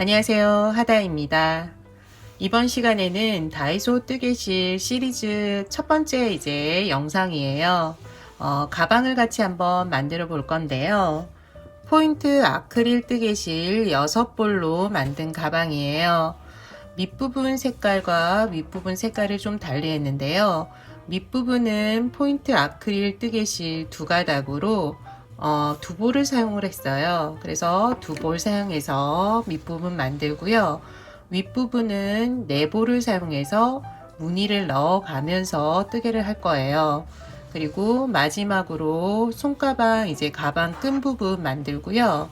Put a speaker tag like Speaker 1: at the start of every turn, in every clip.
Speaker 1: 안녕하세요. 하다입니다. 이번 시간에는 다이소 뜨개실 시리즈 첫 번째 이제 영상이에요. 어, 가방을 같이 한번 만들어 볼 건데요. 포인트 아크릴 뜨개실 6볼로 만든 가방이에요. 밑부분 색깔과 윗부분 색깔을 좀 달리 했는데요. 밑부분은 포인트 아크릴 뜨개실 두 가닥으로 어, 두 볼을 사용을 했어요. 그래서 두볼 사용해서 밑부분 만들고요. 윗부분은 네 볼을 사용해서 무늬를 넣어가면서 뜨개를 할 거예요. 그리고 마지막으로 손가방 이제 가방 끈 부분 만들고요.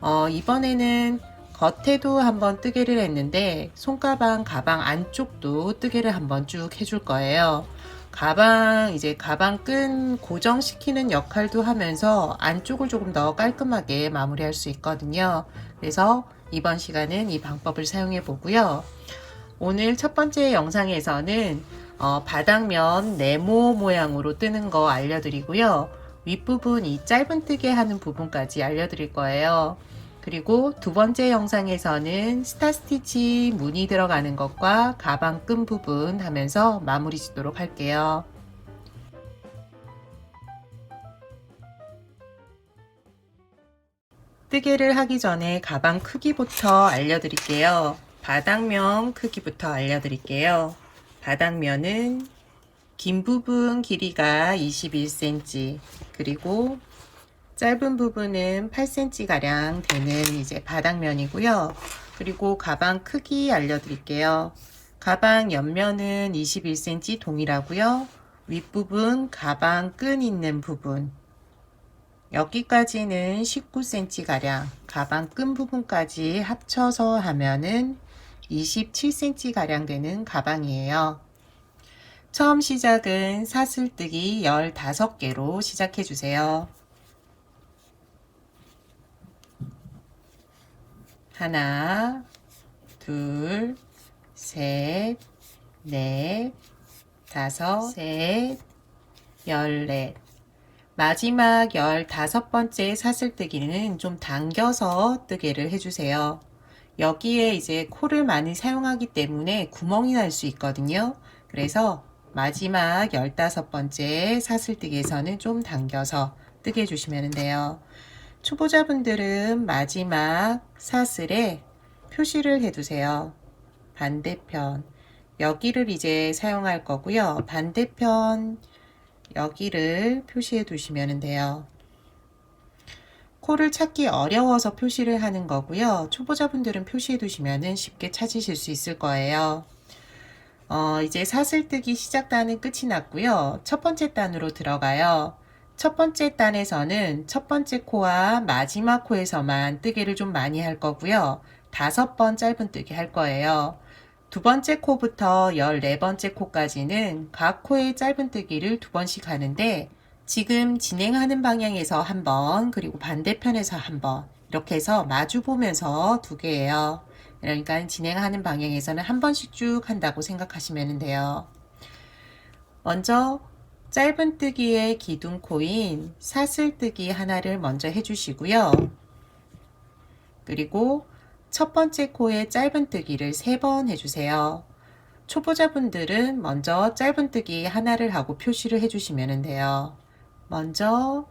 Speaker 1: 어, 이번에는 겉에도 한번 뜨개를 했는데 손가방 가방 안쪽도 뜨개를 한번 쭉 해줄 거예요. 가방 이제 가방 끈 고정시키는 역할도 하면서 안쪽을 조금 더 깔끔하게 마무리할 수 있거든요. 그래서 이번 시간은 이 방법을 사용해 보고요. 오늘 첫 번째 영상에서는 어, 바닥면 네모 모양으로 뜨는 거 알려드리고요. 윗부분 이 짧은 뜨개 하는 부분까지 알려드릴 거예요. 그리고 두 번째 영상에서는 스타 스티치 무늬 들어가는 것과 가방 끈 부분 하면서 마무리 짓도록 할게요. 뜨개를 하기 전에 가방 크기부터 알려드릴게요. 바닥면 크기부터 알려드릴게요. 바닥면은 긴 부분 길이가 21cm 그리고 짧은 부분은 8cm 가량 되는 이제 바닥면이고요. 그리고 가방 크기 알려드릴게요. 가방 옆면은 21cm 동일하고요. 윗부분 가방 끈 있는 부분 여기까지는 19cm 가량 가방 끈 부분까지 합쳐서 하면은 27cm 가량 되는 가방이에요. 처음 시작은 사슬뜨기 15개로 시작해 주세요. 하나, 둘, 셋, 넷, 다섯, 셋, 열넷. 마지막 열다섯 번째 사슬뜨기는 좀 당겨서 뜨개를 해주세요. 여기에 이제 코를 많이 사용하기 때문에 구멍이 날 수 있거든요. 그래서 마지막 열다섯 번째 사슬뜨기에서는 좀 당겨서 뜨개 주시면 돼요. 초보자분들은 마지막 사슬에 표시를 해두세요. 반대편 여기를 이제 사용할 거고요. 반대편 여기를 표시해 두시면 돼요. 코를 찾기 어려워서 표시를 하는 거고요. 초보자분들은 표시해 두시면 쉽게 찾으실 수 있을 거예요. 어, 이제 사슬뜨기 시작 단은 끝이 났고요. 첫 번째 단으로 들어가요. 첫 번째 단에서는 첫 번째 코와 마지막 코에서만 뜨개를 좀 많이 할 거고요. 다섯 번 짧은 뜨기 할 거예요. 두 번째 코부터 14번째 코까지는 각 코의 짧은 뜨기를 두 번씩 하는데 지금 진행하는 방향에서 한 번, 그리고 반대편에서 한 번, 이렇게 해서 마주 보면서 두 개예요. 그러니까 진행하는 방향에서는 한 번씩 쭉 한다고 생각하시면 돼요. 먼저 짧은 뜨기의 기둥 코인 사슬뜨기 하나를 먼저 해주시고요. 그리고 첫 번째 코에 짧은 뜨기를 세 번 해주세요. 초보자분들은 먼저 짧은 뜨기 하나를 하고 표시를 해주시면 돼요. 먼저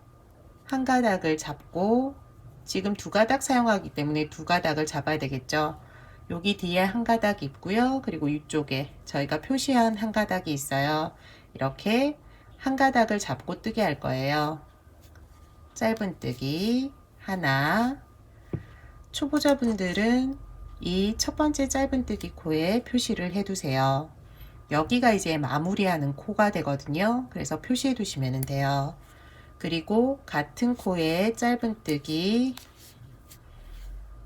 Speaker 1: 한 가닥을 잡고 지금 두 가닥 사용하기 때문에 두 가닥을 잡아야 되겠죠. 여기 뒤에 한 가닥 있고요. 그리고 이쪽에 저희가 표시한 한 가닥이 있어요. 이렇게 한 가닥을 잡고 뜨게 할 거예요. 짧은 뜨기 하나 초보자분들은 이 첫 번째 짧은 뜨기 코에 표시를 해두세요. 여기가 이제 마무리하는 코가 되거든요. 그래서 표시해 두시면 돼요. 그리고 같은 코에 짧은 뜨기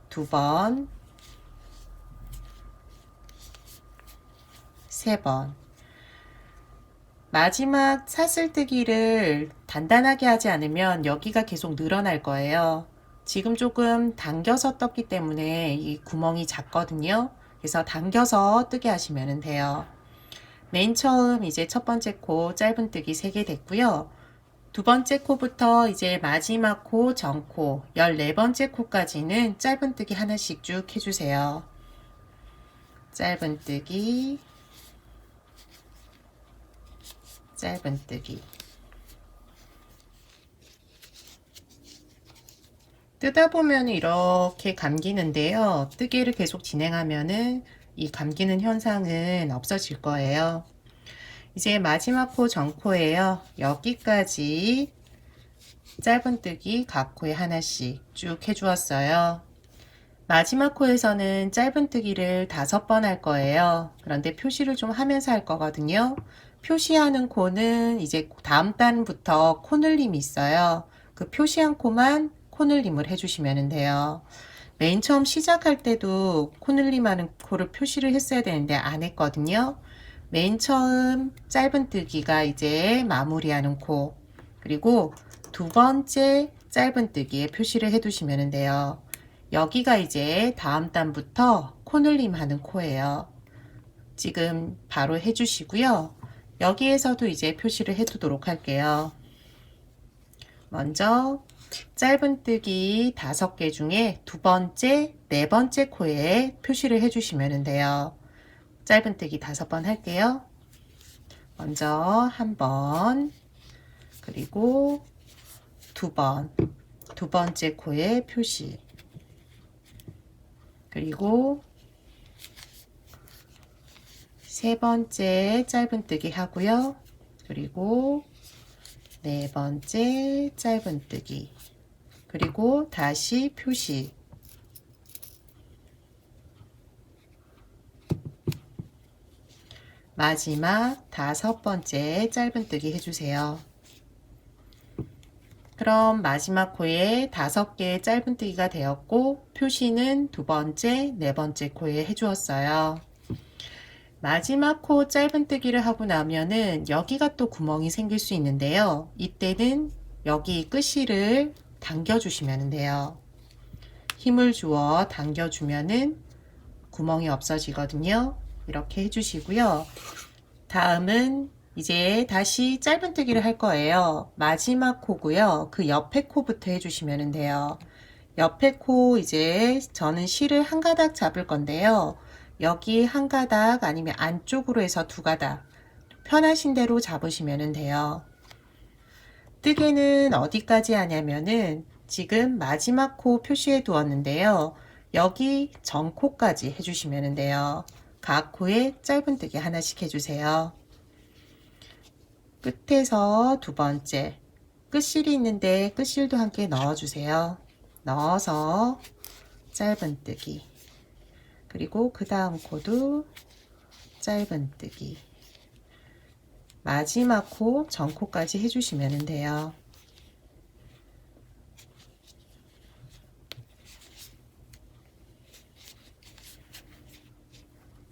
Speaker 1: 두 번, 세 번. 마지막 사슬뜨기를 단단하게 하지 않으면 여기가 계속 늘어날 거예요. 지금 조금 당겨서 떴기 때문에 이 구멍이 작거든요. 그래서 당겨서 뜨게 하시면 돼요. 맨 처음 이제 첫 번째 코 짧은 뜨기 3개 됐고요. 두 번째 코부터 이제 마지막 코, 정코, 14번째 코까지는 짧은뜨기 하나씩 쭉 해주세요. 짧은뜨기, 짧은뜨기. 뜨다 보면 이렇게 감기는데요. 뜨개를 계속 진행하면은 이 감기는 현상은 없어질 거예요. 이제 마지막 코 정코예요. 여기까지 짧은뜨기 각 코에 하나씩 쭉 해주었어요. 마지막 코에서는 짧은뜨기를 다섯 번 할 거예요. 그런데 표시를 좀 하면서 할 거거든요. 표시하는 코는 이제 다음 단부터 코늘림이 있어요. 그 표시한 코만 코늘림을 해주시면 돼요. 맨 처음 시작할 때도 코늘림하는 코를 표시를 했어야 되는데 안 했거든요. 맨 처음 짧은뜨기가 이제 마무리하는 코 그리고 두 번째 짧은뜨기에 표시를 해두시면 돼요. 여기가 이제 다음 단부터 코늘림 하는 코예요. 지금 바로 해주시고요. 여기에서도 이제 표시를 해두도록 할게요. 먼저 짧은뜨기 다섯 개 중에 두 번째, 네 번째 코에 표시를 해주시면 돼요. 짧은뜨기 다섯 번 할게요. 먼저 한 번, 그리고 두 번, 두 번째 코에 표시, 그리고 세 번째 짧은뜨기 하고요. 그리고 네 번째 짧은뜨기 그리고 다시 표시 마지막 다섯 번째 짧은뜨기 해주세요. 그럼 마지막 코에 다섯 개의 짧은뜨기가 되었고 표시는 두 번째, 네 번째 코에 해주었어요. 마지막 코 짧은뜨기를 하고 나면은 여기가 또 구멍이 생길 수 있는데요. 이때는 여기 끝실을 당겨주시면 돼요. 힘을 주어 당겨주면은 구멍이 없어지거든요. 이렇게 해주시고요. 다음은 이제 다시 짧은뜨기를 할 거예요. 마지막 코고요. 그 옆에 코부터 해주시면 돼요. 옆에 코 이제 저는 실을 한 가닥 잡을 건데요. 여기 한 가닥 아니면 안쪽으로 해서 두 가닥 편하신 대로 잡으시면 돼요. 뜨개는 어디까지 하냐면은 지금 마지막 코 표시해 두었는데요. 여기 전코까지 해주시면 돼요. 각 코에 짧은뜨기 하나씩 해주세요. 끝에서 두 번째 끝실이 있는데 끝실도 함께 넣어주세요. 넣어서 짧은 뜨기 그리고 그 다음 코도 짧은뜨기 마지막 코 전코까지 해주시면 돼요.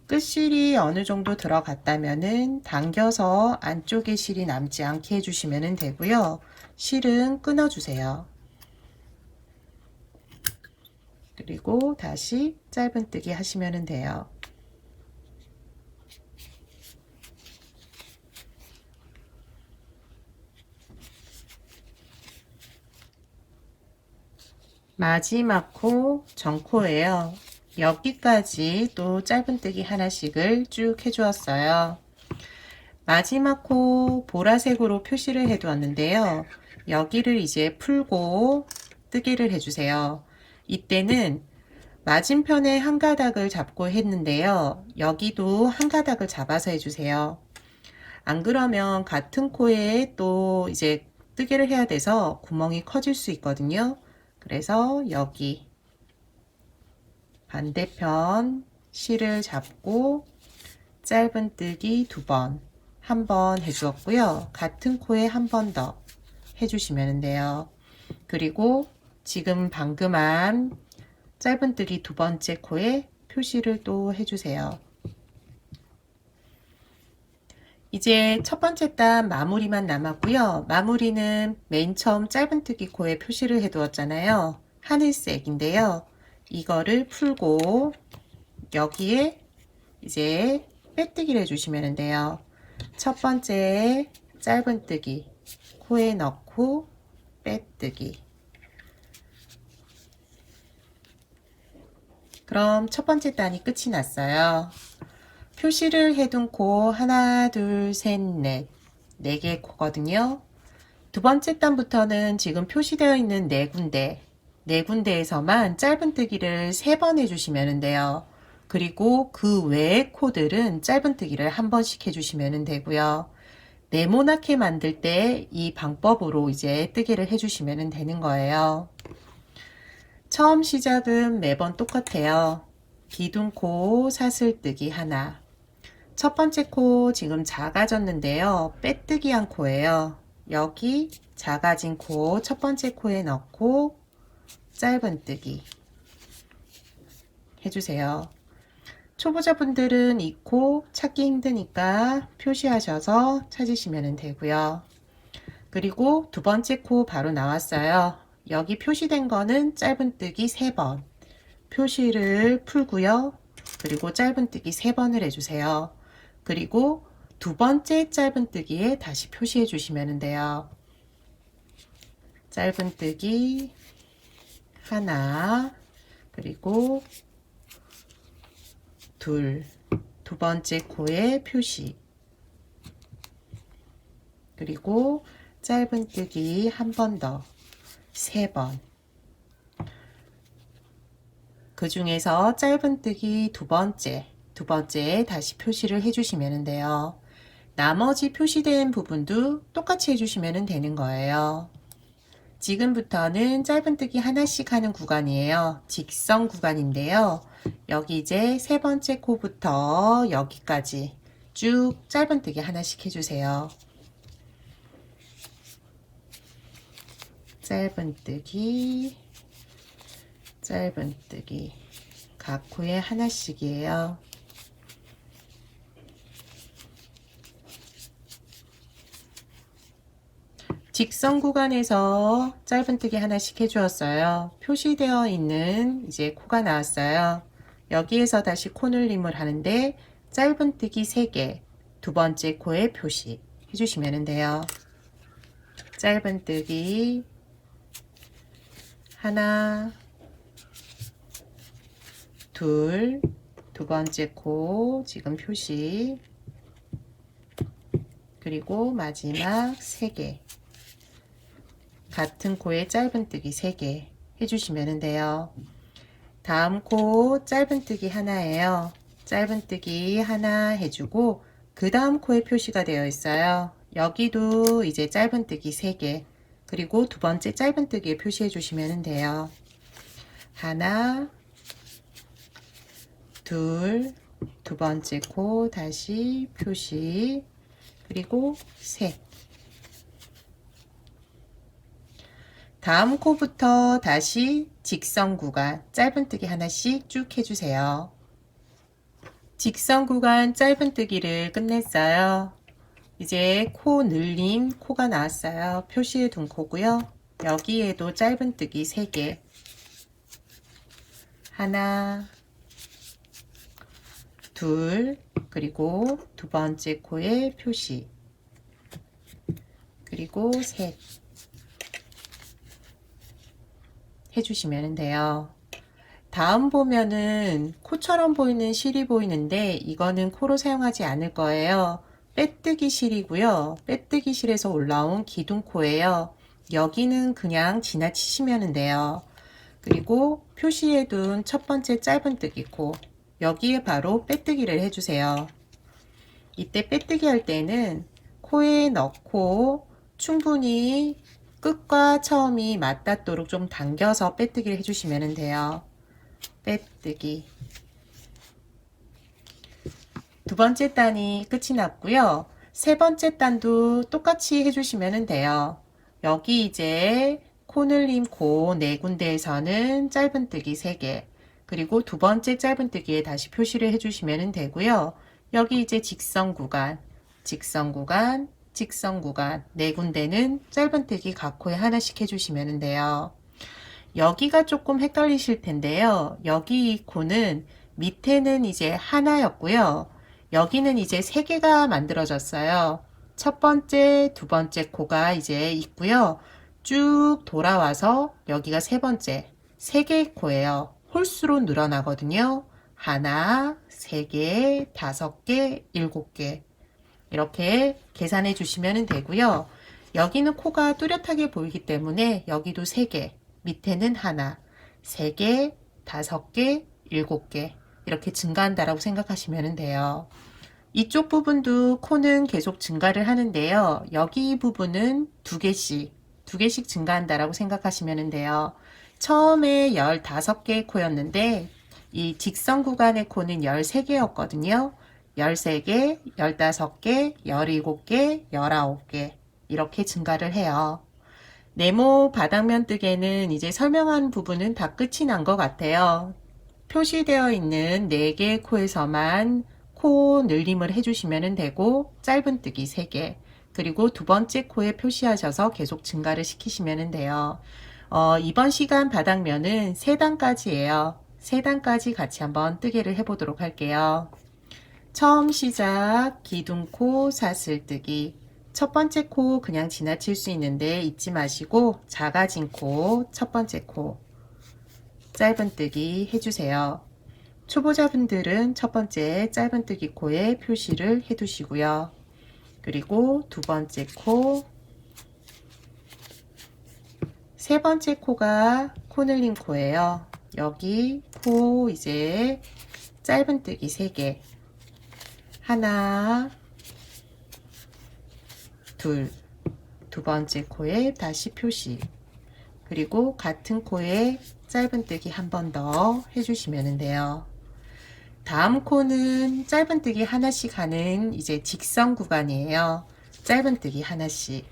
Speaker 1: 끝실이 어느 정도 들어갔다면은 당겨서 안쪽에 실이 남지 않게 해주시면 되고요. 실은 끊어주세요. 그리고 다시 짧은뜨기 하시면 돼요. 마지막 코 정코예요. 여기까지 또 짧은뜨기 하나씩을 쭉 해주었어요. 마지막 코 보라색으로 표시를 해두었는데요. 여기를 이제 풀고 뜨기를 해주세요. 이때는 맞은편에 한 가닥을 잡고 했는데요. 여기도 한 가닥을 잡아서 해주세요. 안 그러면 같은 코에 또 이제 뜨개를 해야 돼서 구멍이 커질 수 있거든요. 그래서 여기 반대편 실을 잡고 짧은 뜨기 두 번, 한 번 해주었고요. 같은 코에 한 번 더 해주시면 돼요. 그리고 지금 방금 한 짧은뜨기 두 번째 코에 표시를 또 해주세요. 이제 첫 번째 단 마무리만 남았고요. 마무리는 맨 처음 짧은뜨기 코에 표시를 해두었잖아요. 하늘색인데요. 이거를 풀고 여기에 이제 빼뜨기를 해주시면 돼요. 첫 번째 짧은뜨기 코에 넣고 빼뜨기. 그럼 첫 번째 단이 끝이 났어요. 표시를 해둔 코 하나, 둘, 셋, 넷. 네 개의 코거든요. 두 번째 단부터는 지금 표시되어 있는 네 군데, 네 군데에서만 짧은뜨기를 세 번 해주시면 돼요. 그리고 그 외의 코들은 짧은뜨기를 한 번씩 해주시면 되고요. 네모나게 만들 때 이 방법으로 이제 뜨개를 해주시면 되는 거예요. 처음 시작은 매번 똑같아요. 기둥 코 사슬뜨기 하나. 첫 번째 코 지금 작아졌는데요. 빼뜨기 한 코예요. 여기 작아진 코 첫 번째 코에 넣고 짧은뜨기 해주세요. 초보자분들은 이 코 찾기 힘드니까 표시하셔서 찾으시면 되고요. 그리고 두 번째 코 바로 나왔어요. 여기 표시된 거는 짧은뜨기 3번. 표시를 풀고요. 그리고 짧은뜨기 3번을 해주세요. 그리고 두 번째 짧은뜨기에 다시 표시해 주시면 돼요. 짧은뜨기 하나 그리고 둘, 두 번째 코에 표시. 그리고 짧은뜨기 한 번 더, 세 번. 그 중에서 짧은뜨기 두 번째, 두 번째에 다시 표시를 해주시면 돼요. 나머지 표시된 부분도 똑같이 해주시면 되는 거예요. 지금부터는 짧은뜨기 하나씩 하는 구간이에요. 직선 구간인데요. 여기 이제 세 번째 코부터 여기까지 쭉 짧은뜨기 하나씩 해주세요. 짧은뜨기, 짧은뜨기. 각 코에 하나씩이에요. 직선 구간에서 짧은뜨기 하나씩 해주었어요. 표시되어 있는 이제 코가 나왔어요. 여기에서 다시 코늘림을 하는데 짧은뜨기 3개, 두 번째 코에 표시 해주시면 돼요. 짧은뜨기 하나, 둘, 두 번째 코 지금 표시 그리고 마지막 3개 같은 코에 짧은뜨기 3개 해주시면 돼요. 다음 코 짧은뜨기 하나예요. 짧은뜨기 하나 해주고 그 다음 코에 표시가 되어 있어요. 여기도 이제 짧은뜨기 3개 그리고 두 번째 짧은뜨기에 표시해 주시면 돼요. 하나 둘, 두 번째 코 다시 표시 그리고 셋 다음 코부터 다시 직선 구간 짧은뜨기 하나씩 쭉 해주세요. 직선 구간 짧은뜨기를 끝냈어요. 이제 코 늘림 코가 나왔어요. 표시해 둔 코고요. 여기에도 짧은뜨기 3개 하나 둘 그리고 두 번째 코에 표시 그리고 셋 해주시면 돼요. 다음 보면은 코처럼 보이는 실이 보이는데 이거는 코로 사용하지 않을 거예요. 빼뜨기 실이고요. 빼뜨기 실에서 올라온 기둥코예요. 여기는 그냥 지나치시면 돼요. 그리고 표시해둔 첫 번째 짧은뜨기 코 여기에 바로 빼뜨기를 해주세요. 이때 빼뜨기 할 때는 코에 넣고 충분히 끝과 처음이 맞닿도록 좀 당겨서 빼뜨기를 해주시면 돼요. 빼뜨기. 두 번째 단이 끝이 났고요. 세 번째 단도 똑같이 해주시면 돼요. 여기 이제 코늘림 코네 군데에서는 짧은뜨기 3개 그리고 두 번째 짧은뜨기에 다시 표시를 해주시면 되고요. 여기 이제 직선 구간, 직선 구간, 직선 구간 네 군데는 짧은뜨기 각 코에 하나씩 해주시면 돼요. 여기가 조금 헷갈리실 텐데요. 여기 이 코는 밑에는 이제 하나였고요. 여기는 이제 세 개가 만들어졌어요. 첫 번째, 두 번째 코가 이제 있고요. 쭉 돌아와서 여기가 세 번째, 세 개의 코예요. 홀수로 늘어나거든요. 하나, 세 개, 다섯 개, 일곱 개. 이렇게 계산해 주시면 되고요. 여기는 코가 뚜렷하게 보이기 때문에 여기도 세 개, 밑에는 하나, 세 개, 다섯 개, 일곱 개. 이렇게 증가한다라고 생각하시면 돼요. 이쪽 부분도 코는 계속 증가를 하는데요. 여기 부분은 두 개씩, 두 개씩 증가한다라고 생각하시면 돼요. 처음에 15개의 코였는데, 이 직선 구간의 코는 13개였거든요. 13개, 15개, 17개, 19개. 이렇게 증가를 해요. 네모 바닥면 뜨개는 이제 설명한 부분은 다 끝이 난 것 같아요. 표시되어 있는 4개의 코에서만 코 늘림을 해주시면 되고 짧은 뜨기 3개 그리고 두 번째 코에 표시하셔서 계속 증가를 시키시면 돼요. 어, 이번 시간 바닥면은 3단까지예요. 3단까지 같이 한번 뜨개를 해보도록 할게요. 처음 시작 기둥코 사슬뜨기 첫 번째 코 그냥 지나칠 수 있는데 잊지 마시고 작아진 코 첫 번째 코 짧은뜨기 해주세요. 초보자분들은 첫 번째 짧은뜨기 코에 표시를 해두시고요. 그리고 두 번째 코, 세 번째 코가 코늘림 코예요. 여기 코 이제 짧은뜨기 3개 하나 둘 두 번째 코에 다시 표시 그리고 같은 코에 짧은뜨기 한 번 더 해주시면 돼요. 다음 코는 짧은뜨기 하나씩 하는 이제 직선 구간이에요. 짧은뜨기 하나씩.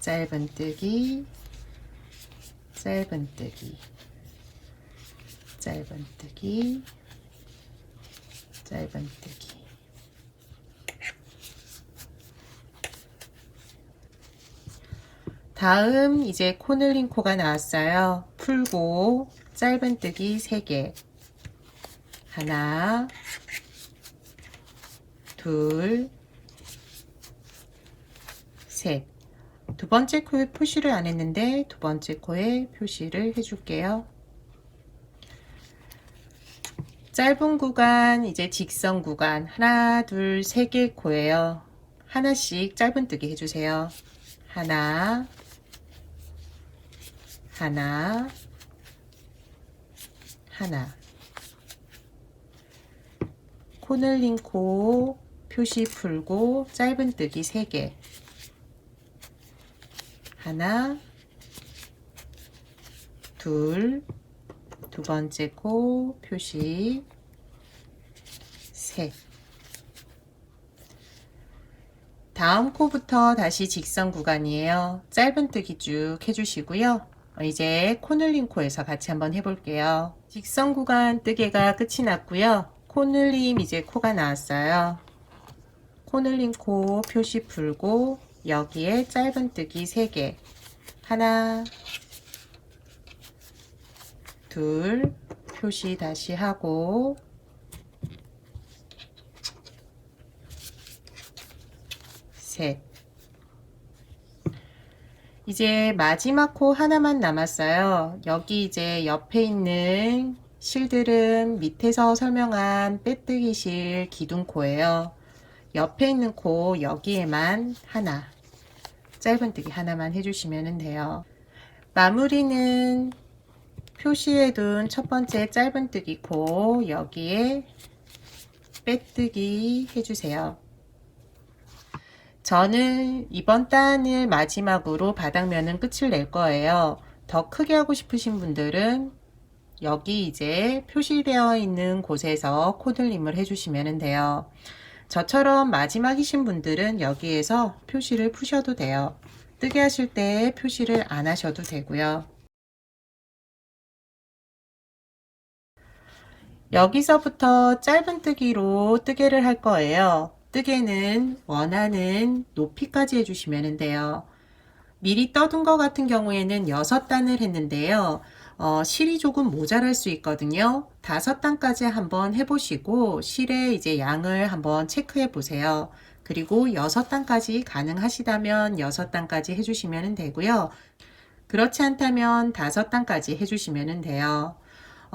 Speaker 1: 짧은뜨기, 짧은뜨기, 짧은뜨기, 짧은뜨기. 다음 이제 코늘린 코가 나왔어요. 풀고 짧은뜨기 3개. 하나, 둘, 셋. 두 번째 코에 표시를 안 했는데 두 번째 코에 표시를 해줄게요. 짧은 구간, 이제 직선 구간. 하나, 둘, 세 개 코예요. 하나씩 짧은뜨기 해주세요. 하나, 하나, 하나. 코 늘린 코 표시 풀고 짧은뜨기 3개. 하나, 둘, 두 번째 코 표시 셋. 다음 코부터 다시 직선 구간이에요. 짧은뜨기 쭉 해주시고요. 어, 이제 코 늘린 코에서 같이 한번 해볼게요. 직선 구간 뜨개가 끝이 났고요. 코 늘림 이제 코가 나왔어요. 코 늘린 코 표시 풀고 여기에 짧은뜨기 3개 하나 둘 표시 다시 하고 셋 이제 마지막 코 하나만 남았어요. 여기 이제 옆에 있는 실들은 밑에서 설명한 빼뜨기 실 기둥코예요. 옆에 있는 코 여기에만 하나 짧은뜨기 하나만 해주시면 돼요. 마무리는 표시해둔 첫 번째 짧은뜨기 코 여기에 빼뜨기 해주세요. 저는 이번 단을 마지막으로 바닥면은 끝을 낼 거예요. 더 크게 하고 싶으신 분들은 여기 이제 표시되어 있는 곳에서 코들림을 해주시면 돼요. 저처럼 마지막이신 분들은 여기에서 표시를 푸셔도 돼요. 뜨게 하실 때 표시를 안 하셔도 되고요. 여기서부터 짧은 뜨기로 뜨개를 할 거예요. 뜨개는 원하는 높이까지 해주시면 돼요. 미리 떠둔 것 같은 경우에는 6단을 했는데요. 어, 실이 조금 모자랄 수 있거든요. 다섯 단까지 한번 해보시고 실의 이제 양을 한번 체크해 보세요. 그리고 6단까지 가능하시다면 6단까지 해주시면 되고요. 그렇지 않다면 5단까지 해주시면 돼요.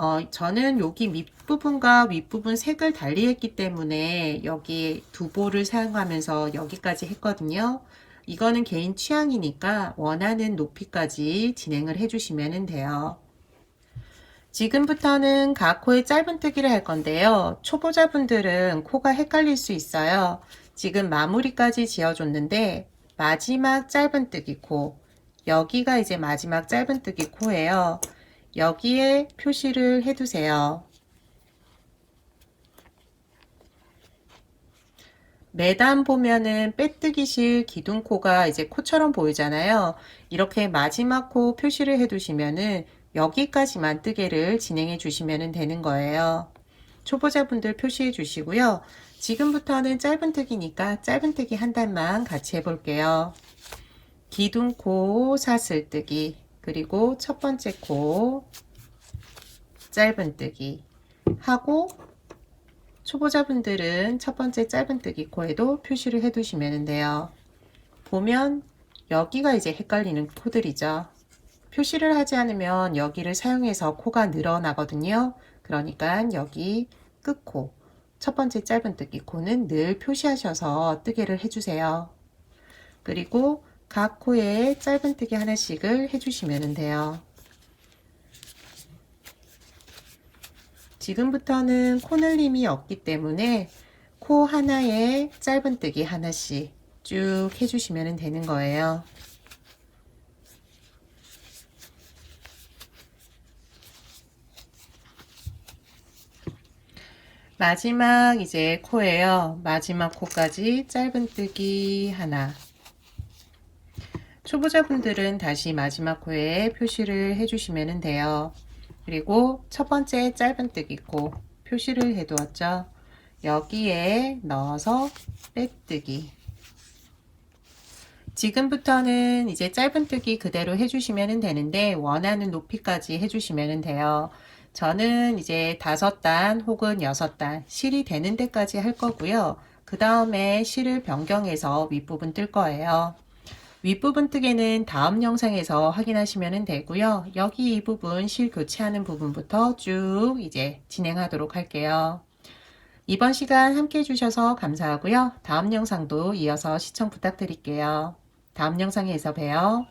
Speaker 1: 어, 저는 여기 밑부분과 윗부분 색을 달리 했기 때문에 여기 두 볼을 사용하면서 여기까지 했거든요. 이거는 개인 취향이니까 원하는 높이까지 진행을 해주시면 돼요. 지금부터는 각 코의 짧은뜨기를 할 건데요. 초보자분들은 코가 헷갈릴 수 있어요. 지금 마무리까지 지어줬는데 마지막 짧은뜨기 코 여기가 이제 마지막 짧은뜨기 코예요. 여기에 표시를 해두세요. 매단 보면은 빼뜨기실 기둥코가 이제 코처럼 보이잖아요. 이렇게 마지막 코 표시를 해두시면은 여기까지만 뜨개를 진행해 주시면 되는 거예요. 초보자분들 표시해 주시고요. 지금부터는 짧은 뜨기니까 짧은 뜨기 한 단만 같이 해볼게요. 기둥코 사슬뜨기 그리고 첫 번째 코 짧은뜨기 하고 초보자분들은 첫 번째 짧은뜨기 코에도 표시를 해 두시면 돼요. 보면 여기가 이제 헷갈리는 코들이죠. 표시를 하지 않으면 여기를 사용해서 코가 늘어나거든요. 그러니까 여기 끝코 첫 번째 짧은뜨기 코는 늘 표시하셔서 뜨개를 해주세요. 그리고 각 코에 짧은뜨기 하나씩을 해주시면 돼요. 지금부터는 코늘림이 없기 때문에 코 하나에 짧은뜨기 하나씩 쭉 해주시면 되는 거예요. 마지막 이제 코예요. 마지막 코까지 짧은뜨기 하나. 초보자분들은 다시 마지막 코에 표시를 해주시면 돼요. 그리고 첫 번째 짧은뜨기 코 표시를 해두었죠. 여기에 넣어서 빼뜨기. 지금부터는 이제 짧은뜨기 그대로 해주시면 되는데 원하는 높이까지 해주시면 돼요. 저는 이제 다섯 단 혹은 여섯 단 실이 되는 데까지 할 거고요. 그 다음에 실을 변경해서 윗부분 뜰 거예요. 윗부분 뜨개는 다음 영상에서 확인하시면 되고요. 여기 이 부분 실 교체하는 부분부터 쭉 이제 진행하도록 할게요. 이번 시간 함께 해주셔서 감사하고요. 다음 영상도 이어서 시청 부탁드릴게요. 다음 영상에서 봬요.